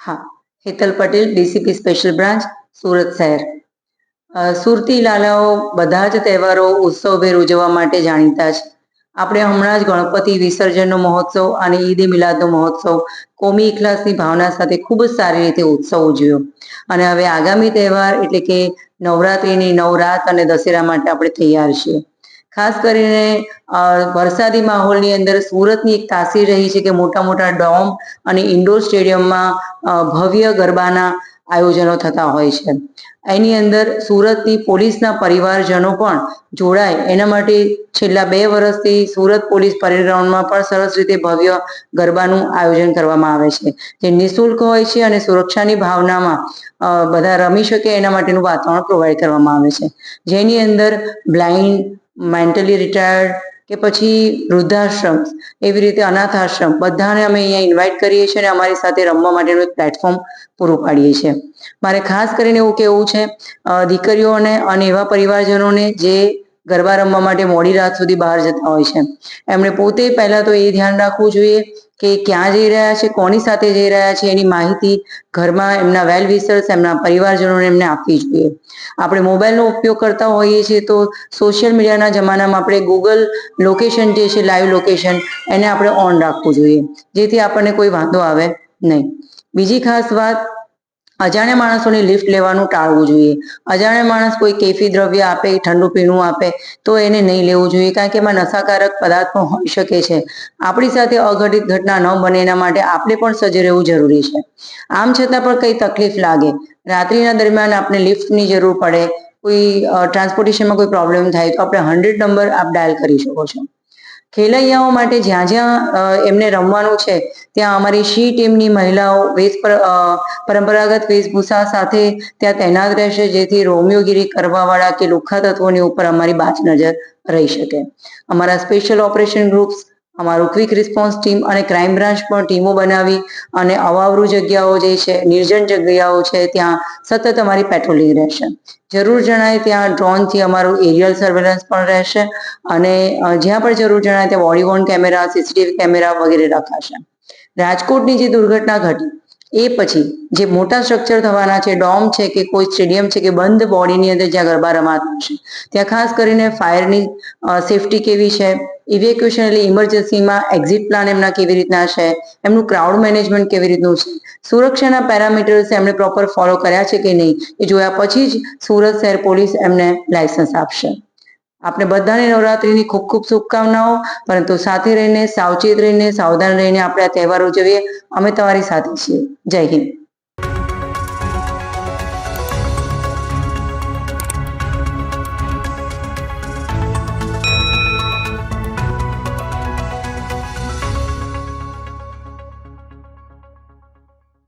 હા. Hetal Patel, DCP special branch, Surat શહેર. સુરતી લાલાઓ બધા જ તહેવારો ઉત્સવભેર ઉજવવા માટે જાણીતા છે. આપણે હમણાં જ ગણપતિ વિસર્જનનો મહોત્સવ અને ઈદ મિલાદનો મહોત્સવ, કોમી ઇખલાસની ભાવના સાથે ખૂબ જ સારી રીતે ઉત્સવ ઉજવ્યો. અને હવે આગામી તહેવાર એટલે કે નવરાત્રિની નવરાત અને દશેરા માટે આપણે તૈયાર છીએ. ખાસ કરીને વરસાદી માહોલની અંદર સુરતની એક તાસીર રહી છે કે મોટા મોટા ડોમ અને ઇન્ડોર સ્ટેડિયમમાં ભવ્ય ગરબાના આયોજનો થતા હોય છે. એની અંદર સુરતની પોલીસના પરિવારજનો પણ જોડાય. એના માટે છેલ્લા બે વર્ષથી સુરત પોલીસ પરેડ ગ્રાઉન્ડમાં પણ સરસ રીતે ભવ્ય ગરબાનું આયોજન કરવામાં આવે છે. જે નિઃશુલ્ક હોય છે અને સુરક્ષાની ભાવનામાં બધા રમી શકે એના માટેનું વાતાવરણ પ્રોવાઈડ કરવામાં આવે છે. જેની અંદર બ્લાઇન્ડ મેન્ટલી રિટાયર્ડ કે પછી વૃદ્ધાશ્રમ, એવી રીતે અનાથ આશ્રમ બધાને અમે અહીંયા ઇન્વાઇટ કરીએ છીએ અને અમારી સાથે રમવા માટેનું એક પ્લેટફોર્મ પૂરું પાડીએ છીએ. મારે ખાસ કરીને એવું કહેવું છે દીકરીઓને અને એવા પરિવારજનોને જે ગરબા રમવા માટે મોડી રાત સુધી બહાર જતા હોય છે. એમણે પોતે પહેલાં તો એ ધ્યાન રાખવું જોઈએ કે ક્યાં જઈ રહ્યા છે, કોની સાથે જઈ રહ્યા છે, એની માહિતી ઘરમાં એમના વેલ વિસર્સ એમના પરિવારજનોને એમને આપવી જોઈએ. આપણે મોબાઈલનો ઉપયોગ કરતા હોઈએ છીએ તો સોશિયલ મીડિયાના જમાનામાં આપણે ગૂગલ લોકેશન જે છે, લાઈવ લોકેશન, એને આપણે ઓન રાખવું જોઈએ. જેથી આપણને કોઈ વાંધો આવે નહીં. બીજી ખાસ વાત અજાણ્યા માણસોની લિફ્ટ લેવાનું ટાળવું જોઈએ. અજાણ્યા માણસ કોઈ કેફી દ્રવ્ય આપે, ઠંડુ પીણું આપે, તો એને નહીં લેવું જોઈએ, કારણ કે એમાં નશાકારક પદાર્થો હોઈ શકે છે. આપણી સાથે અઘટિત ઘટના ન બને એના માટે આપણે પણ સજ્જ રહેવું જરૂરી છે. આમ છતાં પણ કંઈ તકલીફ લાગે. રાત્રિના દરમિયાન આપણે લિફ્ટની જરૂર પડે, કોઈ ટ્રાન્સપોર્ટેશનમાં કોઈ પ્રોબ્લેમ થાય, તો આપણે હંડ્રેડ નંબર આપ ડાયલ કરી શકો છો. ખેલૈયાઓ માટે જ્યાં જ્યાં એમને રમવાનું છે, ત્યાં અમારી શી ટીમની મહિલાઓ વેશ પરંપરાગત વેશભૂષા સાથે ત્યાં તૈનાત રહેશે, જેથી રોમિયોગીરી કરવાવાળા કે લુખ્ખા તત્વોની ઉપર અમારી બાજ નજર રહી શકે. અમારા સ્પેશિયલ ઓપરેશન ગ્રુપ્સ અમારું ક્વિક રિસ્પોન્સ ટીમ અને ક્રાઇમ બ્રાન્ચ પણ ટીમો બનાવી અને અવાવરૂ જગ્યાઓ જે છે, નિર્જન જગ્યાઓ છે, ત્યાં સતત અમારી પેટ્રોલિંગ રહેશે. જરૂર જણાય ત્યાં ડ્રોનથી અમારું એરિયલ સર્વેલન્સ પણ રહેશે અને જ્યાં પણ જરૂર જણાય ત્યાં body worn camera, CCTV camera વગેરે રખાશે રાજકોટની જે દુર્ઘટના ઘટી એ પછી જે મોટા સ્ટ્રક્ચર થવાના છે, ડોમ છે કે કોઈ સ્ટેડિયમ છે કે બંધ બોડીની અંદર જ્યાં ગરબા રમાતું છે. ત્યાં ખાસ કરીને ફાયરની સેફટી કેવી છે? ઇવેક્યુએશન એટલે ઇમરજન્સીમાં એક્ઝિટ પ્લાન એમના કેવી રીતના છે? એમનું ક્રાઉડ મેનેજમેન્ટ કેવી રીતનું છે? સુરક્ષાના પેરામીટર્સ એમણે પ્રોપર ફોલો કર્યા છે કે નહીં? એ જોયા પછી જ સુરત શહેર પોલીસ એમને લાયસન્સ આપશે. આપણે બધાને નવરાત્રિની ખૂબ ખૂબ શુભકામનાઓ, પરંતુ સાથે રહીને, સાવચેત રહીને, સાવધાન રહીને આપણે આ તહેવાર ઉજવીએ. અમે તમારી સાથે છીએ. જય હિન્દ.